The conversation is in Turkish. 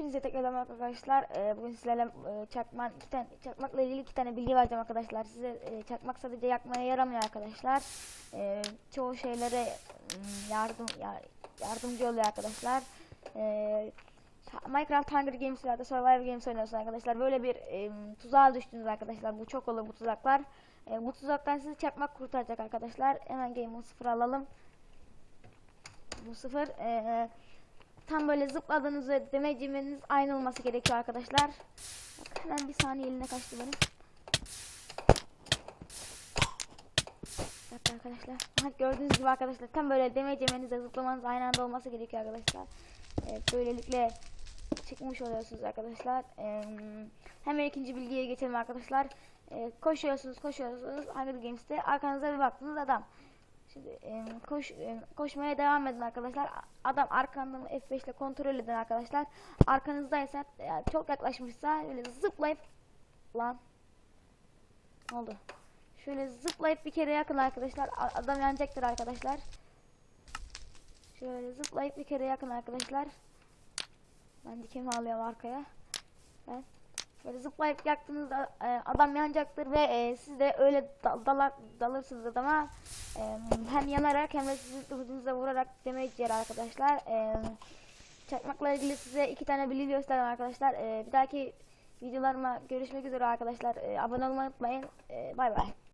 Hepinize tekrardan arkadaşlar. Ee, bugün sizlerle e, çakmak iki tane çakmakla ilgili iki tane bilgi vereceğim arkadaşlar. Size e, çakmak sadece yakmaya yaramıyor arkadaşlar. Ee, çoğu şeylere mm, yardım ya- yardımcı oluyor arkadaşlar. Ee, Minecraft Hunger Games ya da Survivor Games oynuyorsunuz arkadaşlar. Böyle bir e, tuzağa düştünüz arkadaşlar. Bu çok olur bu tuzaklar. E, bu tuzaktan sizi çakmak kurtaracak arkadaşlar. Hemen game'ı sıfır alalım. Bu sıfır. E, tam böyle zıpladığınız ve demecimeniz aynı olması gerekiyor arkadaşlar. Bak, hemen bir saniye eline kaçtı benim. Dakika arkadaşlar. Aha, gördüğünüz gibi arkadaşlar tam böyle demecemenizle zıplamanız aynı anda olması gerekiyor arkadaşlar. Evet, böylelikle çıkmış oluyorsunuz arkadaşlar. Ee, hemen ikinci bilgiye geçelim arkadaşlar. Ee, koşuyorsunuz, koşuyorsunuz. Hunger Games'te arkanıza bir baktınız adam. Şimdi koş koşmaya devam edin arkadaşlar. Adam arkanda mı F5 ile kontrol edin arkadaşlar. Arkanızdaysa yani çok yaklaşmışsa öyle zıplayıp lan ne oldu? Şöyle zıplayıp bir kere yakın arkadaşlar. Adam yanacaktır arkadaşlar. Şöyle zıplayıp bir kere yakın arkadaşlar. Ben dikemi alıyorum arkaya. Ben böyle zıplayıp yaktığınızda e, adam yanacaktır ve e, siz de öyle dal- dalar, dalırsınız adama. E, hem yanarak hem de sizin hızınıza vurarak demeyi yer arkadaşlar. E, çakmakla ilgili size iki tane bilgi gösterdim arkadaşlar. E, bir dahaki videolarıma görüşmek üzere arkadaşlar. E, abone olmayı unutmayın. E, bay bay.